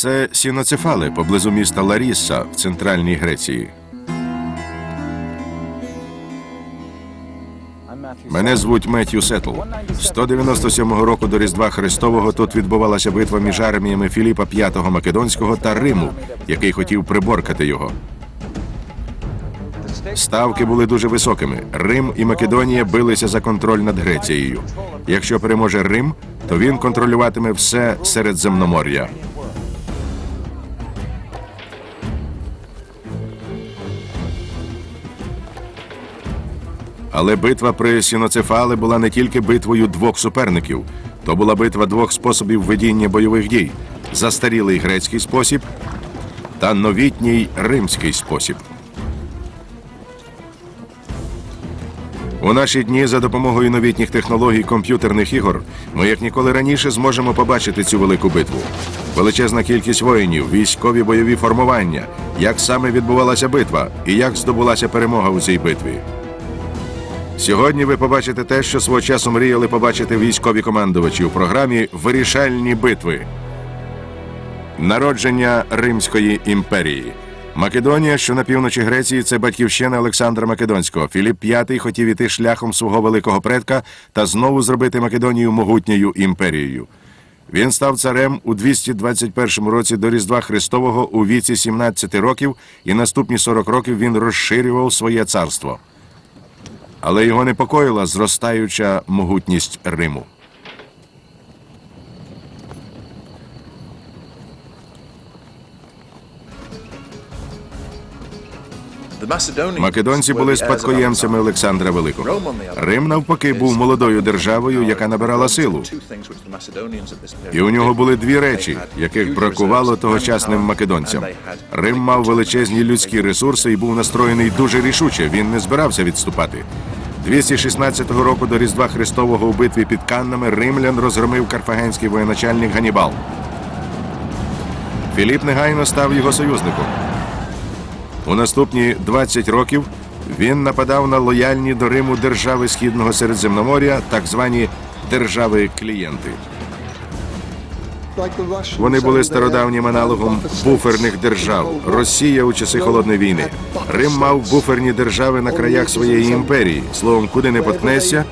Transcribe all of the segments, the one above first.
Це сіноцефали поблизу міста Ларісса в центральній Греції. Мене звуть Меттью Сетл. 197 року до Різдва Христового тут відбувалася битва між арміями Філіпа V Македонського та Риму, який хотів приборкати його. Ставки були дуже високими. Рим і Македонія билися за контроль над Грецією. Якщо переможе Рим, то він контролюватиме все Середземномор'я. Але битва при Сіноцефале була не тільки битвою двох суперників, то була битва двох способів ведіння бойових дій: застарілий грецький спосіб та новітній римський спосіб. У наші дні за допомогою новітніх технологій комп'ютерних ігор ми як ніколи раніше зможемо побачити цю велику битву. Величезна кількість воїнів, військові бойові формування, як саме відбувалася битва і як здобулася перемога у цій битві. Сьогодні ви побачите те, що свого часу мріяли побачити військові командувачі у програмі Вирішальні битви. Народження Римської імперії. Македонія, що на півночі Греції, це батьківщина Олександра Македонського. Філіп V хотів іти шляхом свого великого предка та знову зробити Македонію могутньою імперією. Він став царем у 221 році до Різдва Христового у віці 17 років, і наступні 40 років він розширював своє царство. Але його непокоїла зростаюча могутність Риму. Македонці були спадкоємцями Олександра Великого. Рим, навпаки, був молодою державою, яка набирала силу. І у нього були дві речі, яких бракувало тогочасним македонцям. Рим мав величезні людські ресурси і був настроєний дуже рішуче. Він не збирався відступати. 216 року до Різдва Христового у битві під Каннами римлян розгромив карфагенський воєначальник Ганібал. Філіп негайно став його союзником. У наступні 20 років він нападав на лояльні до Риму держави Східного Середземномор'я, так звані держави-клієнти. Вони були стародавнім аналогом буферних держав. Росія у часи холодної війни. Рим мав буферні держави на краях своєї імперії. Словом, куди не поткнешся,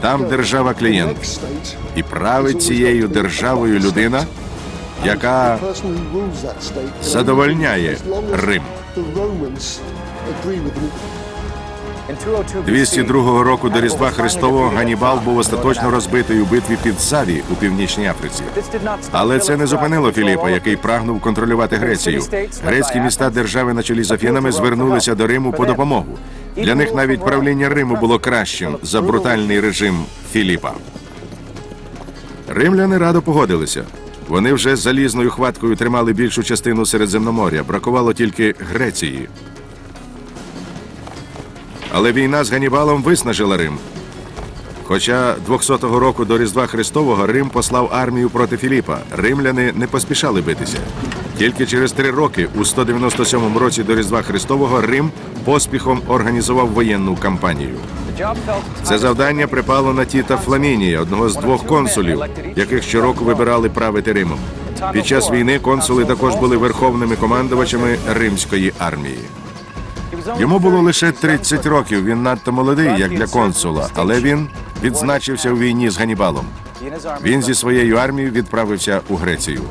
там держава клієнт. І править цією державою людина, яка задовольняє Рим. 202 року до Різдва Христового Ганібал був остаточно розбитий у битві під Саві у північній Африці. Але це не зупинило Філіпа, який прагнув контролювати Грецію. Грецькі міста держави на чолі з Афінами звернулися до Риму по допомогу. Для них навіть правління Риму було кращим за брутальний режим Філіпа. Римляни радо погодилися. Вони вже залізною хваткою тримали більшу частину Середземноморя. Бракувало тільки Греції. Але війна з Ганібалом виснажила Рим. Хоча 200-го року до Різдва Христового Рим послав армію проти Філіпа. Римляни не поспішали битися. Тільки через три роки, у 197 році до Різдва Христового, Рим поспіхом організував воєнну кампанію. Це завдання припало на Тіта Фламінія, одного з двох консулів, яких щороку вибирали правити Римом. Під час війни консули також були верховними командувачами римської армії. Йому було лише 30 років. Він надто молодий, як для консула, але він відзначився у війні з Ганібалом. Він зі своєю армією відправився у Грецію.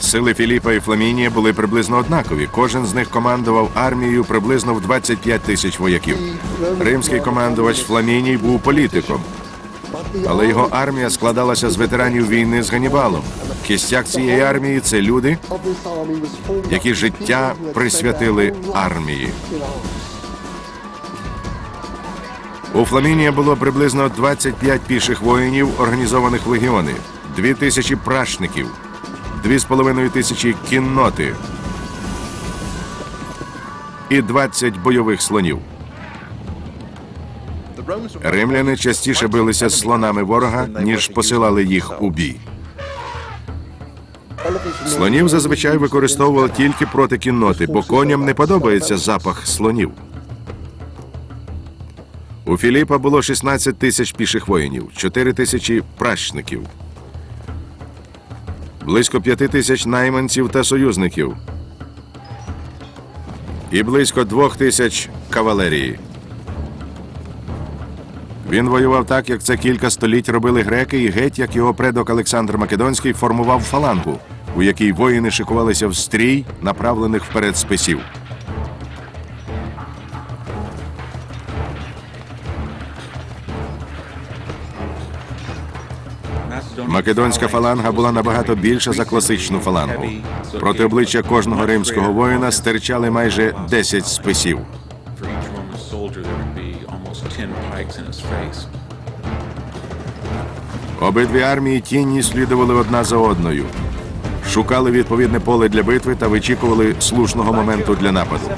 Сили Філіпа і Фламінія були приблизно однакові. Кожен з них командував армією приблизно в 25 тисяч вояків. Римський командувач Фламіній був політиком, але його армія складалася з ветеранів війни з Ганібалом. Кістяк цієї армії це люди, які життя присвятили армії. У Фламінія було приблизно 25 піших воїнів, організованих в легіони, 2 тисячі прашників, 2,5 тисячі кінноти і 20 бойових слонів. Римляни частіше билися з слонами ворога, ніж посилали їх у бій. Слонів зазвичай використовували тільки проти кінноти, бо коням не подобається запах слонів. У Філіпа було 16 тисяч піших воїнів, 4 тисячі пращників. близько п'яти тисяч найманців та союзників і близько двох тисяч кавалерії. Він воював так, як це кілька століть робили греки, і геть, як його предок Олександр Македонський формував фалангу, у якій воїни шикувалися в стрій, направлених вперед списів. Македонська фаланга була набагато більша за класичну фалангу. Проти обличчя кожного римського воїна стирчали майже 10 списів. Обидві армії тінні слідували одна за одною, шукали відповідне поле для битви та вичікували слушного моменту для нападу.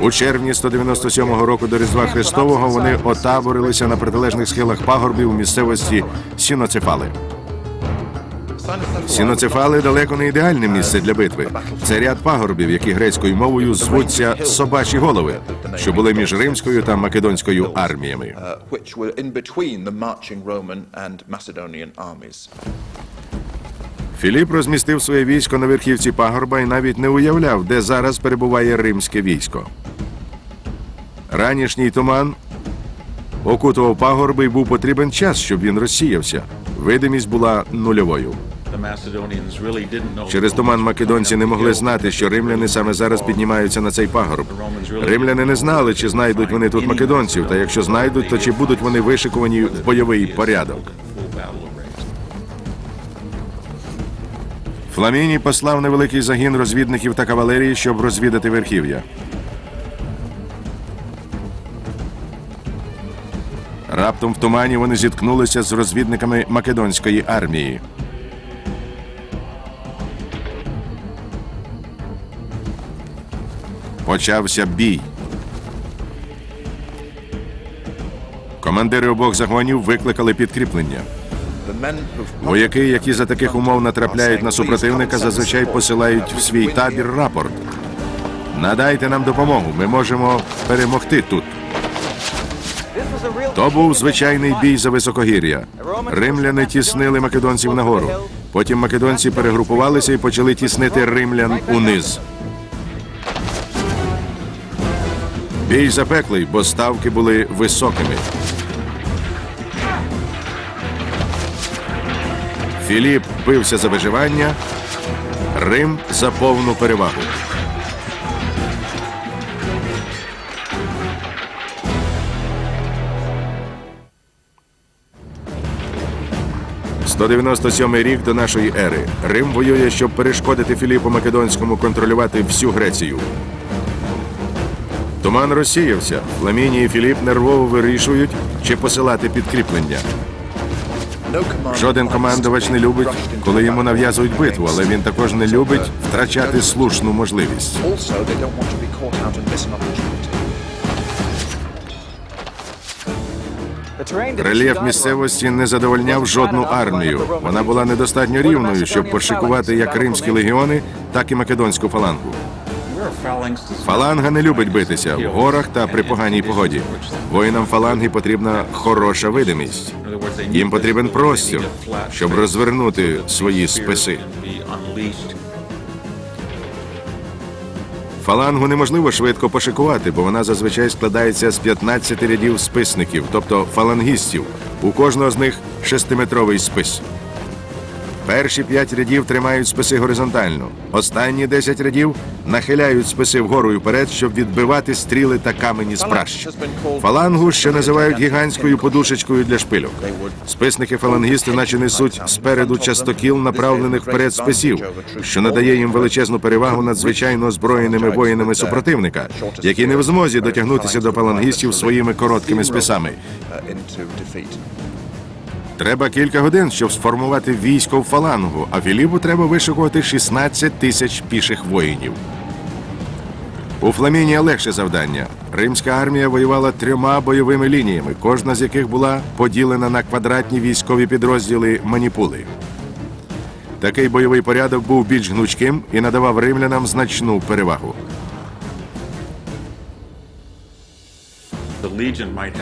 У червні 197 року до Різдва Христового вони отаборилися на протилежних схилах пагорбів у місцевості Сіноцефали. Сіноцефали далеко не ідеальне місце для битви. Це ряд пагорбів, які грецькою мовою звуться собачі голови, що були між римською та македонською арміями. uh. Філіп розмістив своє військо на верхівці пагорба і навіть не уявляв, де зараз перебуває римське військо. Ранішній туман окутував пагорби і був потрібен час, щоб він розсіявся. Видимість була нульовою. Через туман македонці не могли знати, що римляни саме зараз піднімаються на цей пагорб. Римляни не знали, чи знайдуть вони тут македонців, та якщо знайдуть, то чи будуть вони вишикувані в бойовий порядок. Фламіній послав невеликий загін розвідників та кавалерії, щоб розвідати верхів'я. Раптом в тумані вони зіткнулися з розвідниками македонської армії. Почався бій. Командири обох загонів викликали підкріплення. Вояки, які за таких умов натрапляють на супротивника, зазвичай посилають в свій табір рапорт. Надайте нам допомогу, ми можемо перемогти тут. То був звичайний бій за високогір'я. Римляни тіснили македонців нагору. Потім македонці перегрупувалися і почали тіснити римлян униз. Бій запеклий, бо ставки були високими. Філіп бився за виживання, Рим за повну перевагу. «197 рік до нашої ери. Рим воює, щоб перешкодити Філіпу Македонському контролювати всю Грецію. Туман розсіявся. Фламіній і Філіп нервово вирішують, чи посилати підкріплення. Жоден командувач не любить, коли йому нав'язують битву, але він також не любить втрачати слушну можливість. Рельєф місцевості не задовольняв жодну армію. Вона була недостатньо рівною, щоб пошикувати як римські легіони, так і македонську фалангу. Фаланга не любить битися в горах та при поганій погоді. Воїнам фаланги потрібна хороша видимість. Їм потрібен простір, щоб розвернути свої списи. Фалангу неможливо швидко пошикувати, бо вона зазвичай складається з 15 рядів списників, тобто фалангістів. У кожного з них шестиметровий спис. Перші п'ять рядів тримають списи горизонтально. Останні 10 рядів нахиляють списи вгору і вперед, щоб відбивати стріли та камені з пращ. Фалангу ще називають гігантською подушечкою для шпильок. Списники фалангісти наче несуть спереду частокіл направлених вперед списів, що надає їм величезну перевагу над звичайно озброєними воїнами супротивника, які не в змозі дотягнутися до фалангістів своїми короткими списами. Треба кілька годин, щоб сформувати військо в фалангу, а Філіпу треба вишикувати 16 тисяч піших воїнів. У Фламінія легше завдання. Римська армія воювала трьома бойовими лініями, кожна з яких була поділена на квадратні військові підрозділи маніпули. Такий бойовий порядок був більш гнучким і надавав римлянам значну перевагу.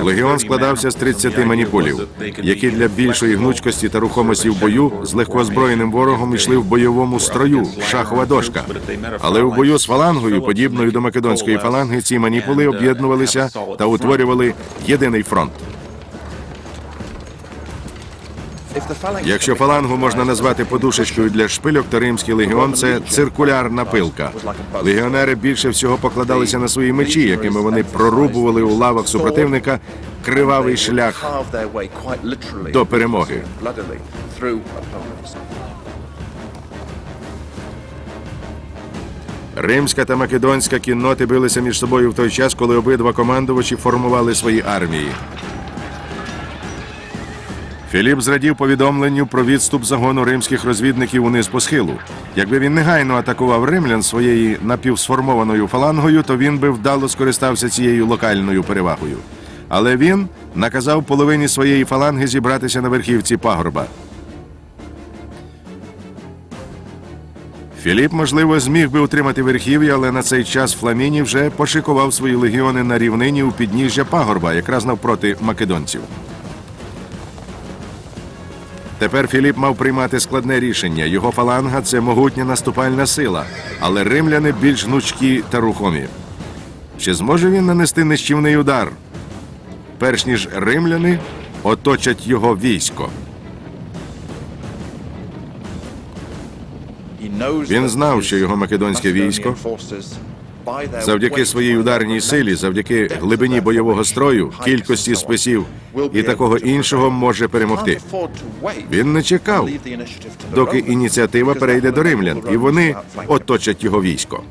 Легіон складався з 30 маніпулів, які для більшої гнучкості та рухомості в бою з легкоозброєним ворогом йшли в бойовому строю, шахова дошка. Але в бою з фалангою, подібною до македонської фаланги, ці маніпули об'єднувалися та утворювали єдиний фронт. Якщо фалангу можна назвати подушечкою для шпильок, то римський легіон це циркулярна пилка. Легіонери більше всього покладалися на свої мечі, якими вони прорубували у лавах супротивника кривавий шлях до перемоги. Римська та македонська кінноти билися між собою в той час, коли обидва командувачі формували свої армії. Філіп зрадів повідомленню про відступ загону римських розвідників униз по схилу. Якби він негайно атакував римлян своєю напівсформованою фалангою, то він би вдало скористався цією локальною перевагою. Але він наказав половині своєї фаланги зібратися на верхівці пагорба. Філіп, можливо, зміг би утримати верхів'я, але на цей час Фламіній вже пошикував свої легіони на рівнині у підніжжя пагорба, якраз навпроти македонців. Тепер Філіп мав приймати складне рішення. Його фаланга це могутня наступальна сила, але римляни більш гнучкі та рухомі. Чи зможе він нанести нищівний удар? Перш ніж римляни оточать його військо. Він знав, що його македонське військо Завдяки своїй ударній силі, завдяки глибині бойового строю, кількості списів і такого іншого може перемогти. Він не чекав, доки ініціатива перейде до римлян, і вони оточать його військо.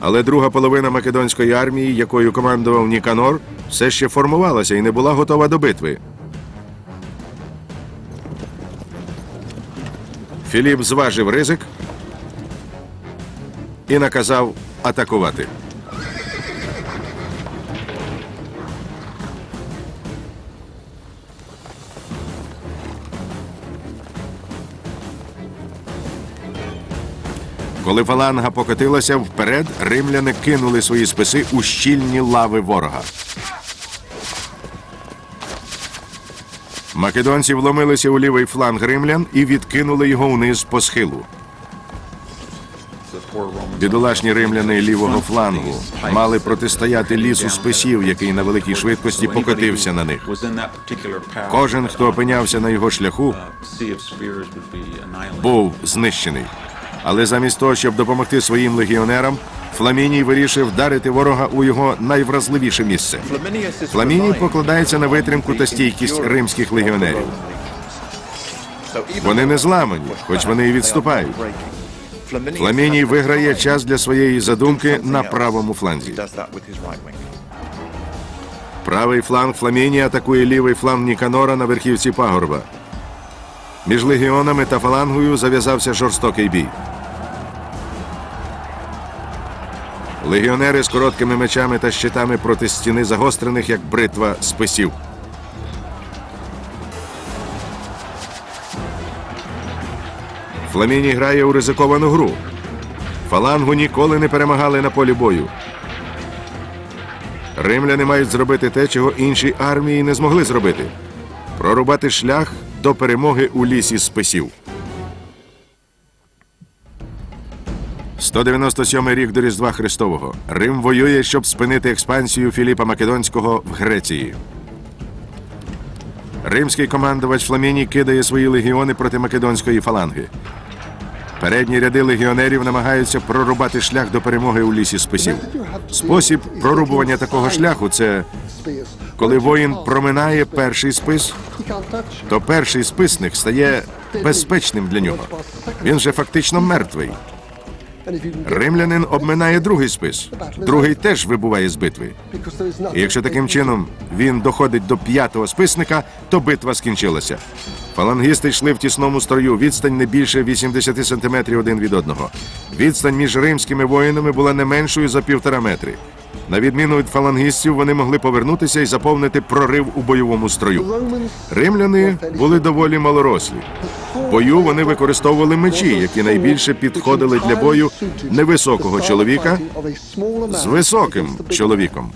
Але друга половина македонської армії, якою командував Ніканор, все ще формувалася і не була готова до битви. Філіп зважив ризик і наказав атакувати. Коли фаланга покотилася вперед, римляни кинули свої списи у щільні лави ворога. Македонці вломилися у лівий фланг римлян і відкинули його вниз по схилу. Бідолашні римляни лівого флангу мали протистояти лісу списів, який на великій швидкості покотився на них. Кожен, хто опинявся на його шляху, був знищений. Але замість того, щоб допомогти своїм легіонерам, Фламіній вирішив вдарити ворога у його найвразливіше місце. Фламіній покладається на витримку та стійкість римських легіонерів. Вони не зламані, хоч вони і відступають. Фламіній виграє час для своєї задумки на правому фланзі. Правий фланг Фламінії атакує лівий фланг Ніканора на верхівці пагорба. Між легіонами та фалангою зав'язався жорстокий бій. Легіонери з короткими мечами та щитами проти стіни загострених, як бритва списів. Фламіні грає у ризиковану гру. Фалангу ніколи не перемагали на полі бою. Римляни мають зробити те, чого інші армії не змогли зробити прорубати шлях до перемоги у лісі списів. 197 рік до Різдва Христового. Рим воює, щоб спинити експансію Філіпа Македонського в Греції. Римський командувач Фламіній кидає свої легіони проти македонської фаланги. Передні ряди легіонерів намагаються прорубати шлях до перемоги у лісі списів. Спосіб прорубування такого шляху це коли воїн проминає перший спис, то перший списник стає безпечним для нього. Він же фактично мертвий. Римлянин обминає другий спис. Другий теж вибуває з битви. І якщо таким чином він доходить до п'ятого списника, то битва скінчилася. Фалангісти йшли в тісному строю, відстань не більше 80 сантиметрів один від одного. Відстань між римськими воїнами була не меншою за півтора метри. На відміну від фалангістів, вони могли повернутися і заповнити прорив у бойовому строю. Римляни були доволі малорослі. Бою вони використовували мечі, які найбільше підходили для бою невисокого чоловіка з високим чоловіком.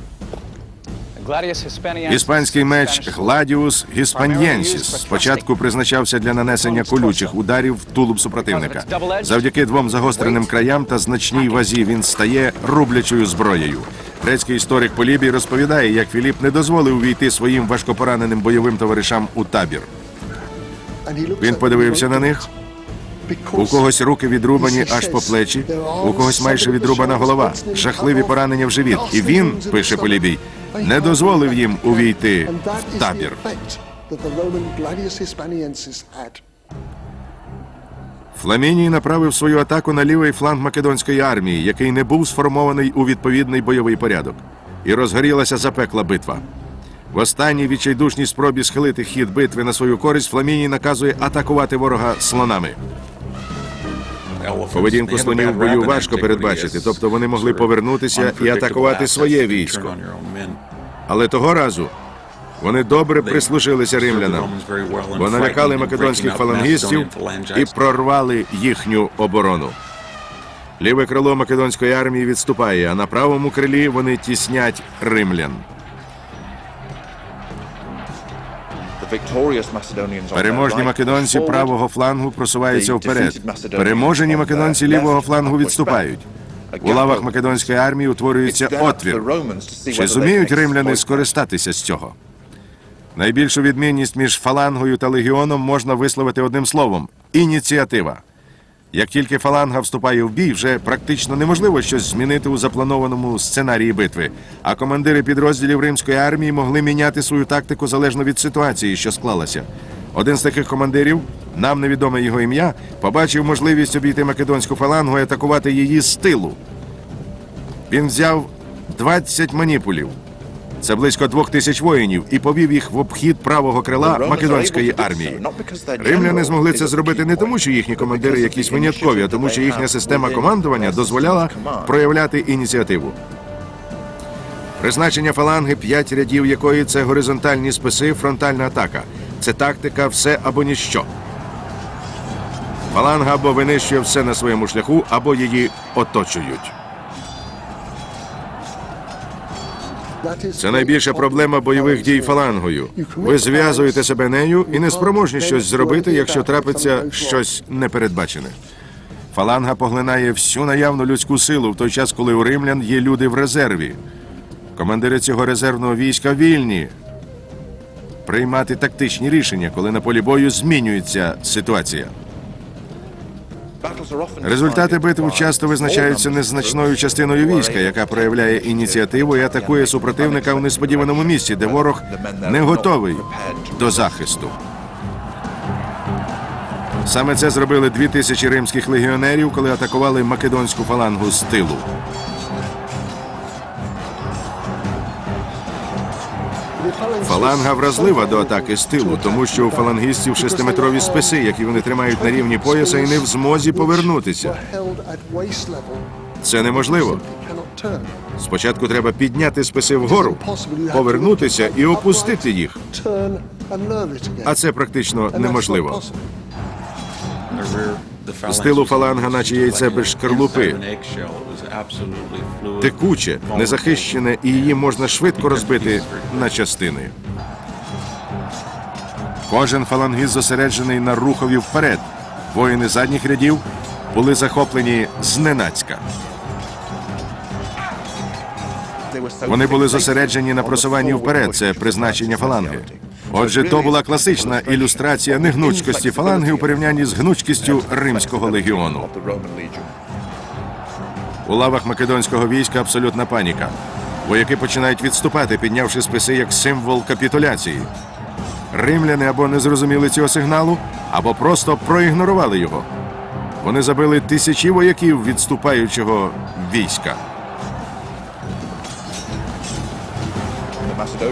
Іспанський меч Гладіус Гіспаньєнсіс спочатку призначався для нанесення колючих ударів в тулуб супротивника. Завдяки двом загостреним краям та значній вазі він стає рублячою зброєю. Грецький історик Полібій розповідає, як Філіп не дозволив увійти своїм важкопораненим бойовим товаришам у табір. Він подивився на них. У когось руки відрубані аж по плечі, у когось майже відрубана голова, жахливі поранення в живіт. І він, пише Полібій, не дозволив їм увійти в табір. Фламіній направив свою атаку на лівий фланг македонської армії, який не був сформований у відповідний бойовий порядок, і розгорілася запекла битва. В останній відчайдушній спробі схилити хід битви на свою користь Фламіній наказує атакувати ворога слонами. Поведінку слонів в бою важко передбачити, тобто вони могли повернутися і атакувати своє військо. Але того разу вони добре прислушалися римлянам, бо налякали македонських фалангістів і прорвали їхню оборону. Ліве крило македонської армії відступає, а на правому крилі вони тіснять римлян. Переможні македонці правого флангу просуваються вперед. Переможені македонці лівого флангу відступають. У лавах македонської армії утворюється отвір. Чи зуміють римляни скористатися з цього? Найбільшу відмінність між фалангою та легіоном можна висловити одним словом ініціатива. Як тільки фаланга вступає в бій, вже практично неможливо щось змінити у запланованому сценарії битви. А командири підрозділів римської армії могли міняти свою тактику залежно від ситуації, що склалася. Один з таких командирів, нам невідоме його ім'я, побачив можливість обійти македонську фалангу і атакувати її з тилу. Він взяв 20 маніпулів. Це близько двох тисяч воїнів і повів їх в обхід правого крила македонської армії. Римляни змогли це зробити не тому, що їхні командири якісь виняткові, а тому, що їхня система командування дозволяла проявляти ініціативу. Призначення фаланги п'ять рядів якої це горизонтальні списи, фронтальна атака. Це тактика все або ніщо. Фаланга або винищує все на своєму шляху, або її оточують. Це найбільша проблема бойових дій фалангою. Ви зв'язуєте себе нею і не спроможні щось зробити, якщо трапиться щось непередбачене. Фаланга поглинає всю наявну людську силу в той час, коли у римлян є люди в резерві. Командири цього резервного війська вільні приймати тактичні рішення, коли на полі бою змінюється ситуація. Результати битв часто визначаються незначною частиною війська, яка проявляє ініціативу і атакує супротивника в несподіваному місці, де ворог не готовий до захисту. Саме це зробили дві тисячі римських легіонерів, коли атакували македонську фалангу з тилу. Фаланга вразлива до атаки з тилу, тому що у фалангістів шестиметрові списи, які вони тримають на рівні пояса і не в змозі повернутися. Це неможливо. Спочатку треба підняти списи вгору, повернутися і опустити їх. А це практично неможливо. З тилу фаланга, наче яйце без шкарлупи. Текуче, незахищене, і її можна швидко розбити на частини. Кожен фалангіст зосереджений на рухові вперед. Воїни задніх рядів були захоплені зненацька. Вони були зосереджені на просуванні вперед. Це призначення фаланги. Отже, то була класична ілюстрація негнучкості фаланги у порівнянні з гнучкістю римського легіону. У лавах македонського війська абсолютна паніка. Вояки починають відступати, піднявши списи як символ капітуляції. Римляни або не зрозуміли цього сигналу, або просто проігнорували його. Вони забили тисячі вояків відступаючого війська.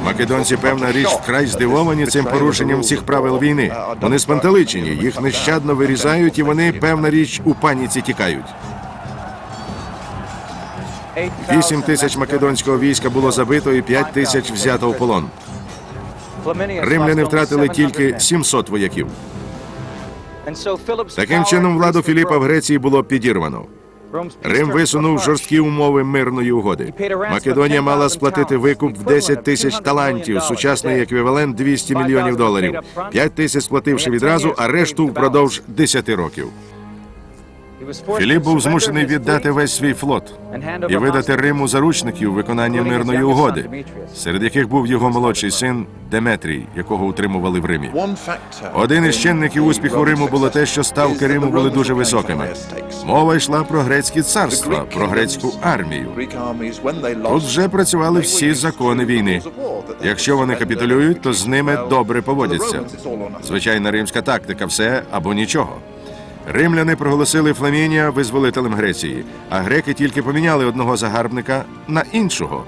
Македонці, певна річ, вкрай здивовані цим порушенням всіх правил війни. Вони спантеличені, їх нещадно вирізають, і вони, певна річ, у паніці тікають. Вісім тисяч македонського війська було забито і п'ять тисяч взято в полон. Римляни втратили тільки 700 вояків. Таким чином, владу Філіпа в Греції було підірвано. Рим висунув жорсткі умови мирної угоди. Македонія мала сплатити викуп в 10 тисяч талантів, сучасний еквівалент 200 мільйонів доларів. 5 тисяч сплативши відразу, а решту впродовж 10 років. Філіп був змушений віддати весь свій флот і видати Риму заручників виконання мирної угоди, серед яких був його молодший син Деметрій, якого утримували в Римі. Один із чинників успіху Риму було те, що ставки Риму були дуже високими. Мова йшла про грецькі царства, про грецьку армію. Тут вже працювали всі закони війни. Якщо вони капітулюють, то з ними добре поводяться. Звичайна римська тактика все або нічого. Римляни проголосили Фламінія визволителем Греції, а греки тільки поміняли одного загарбника на іншого.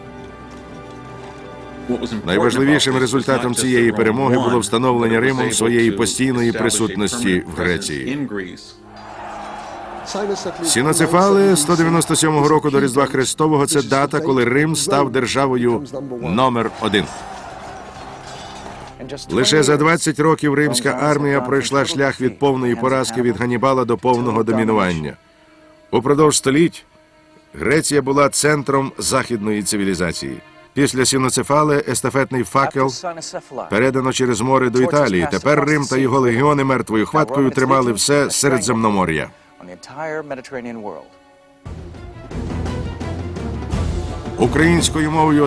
Найважливішим результатом цієї перемоги було встановлення Римом своєї постійної присутності в Греції. Сіноцефали 197 року до Різдва Христового це дата, коли Рим став державою номер один. Лише за 20 років римська армія пройшла шлях від повної поразки від Ганнібала до повного домінування. Упродовж століть Греція була центром західної цивілізації. Після сіноцефали естафетний факел передано через море до Італії. Тепер Рим та його легіони мертвою хваткою тримали все Середземномор'я. Українською мовою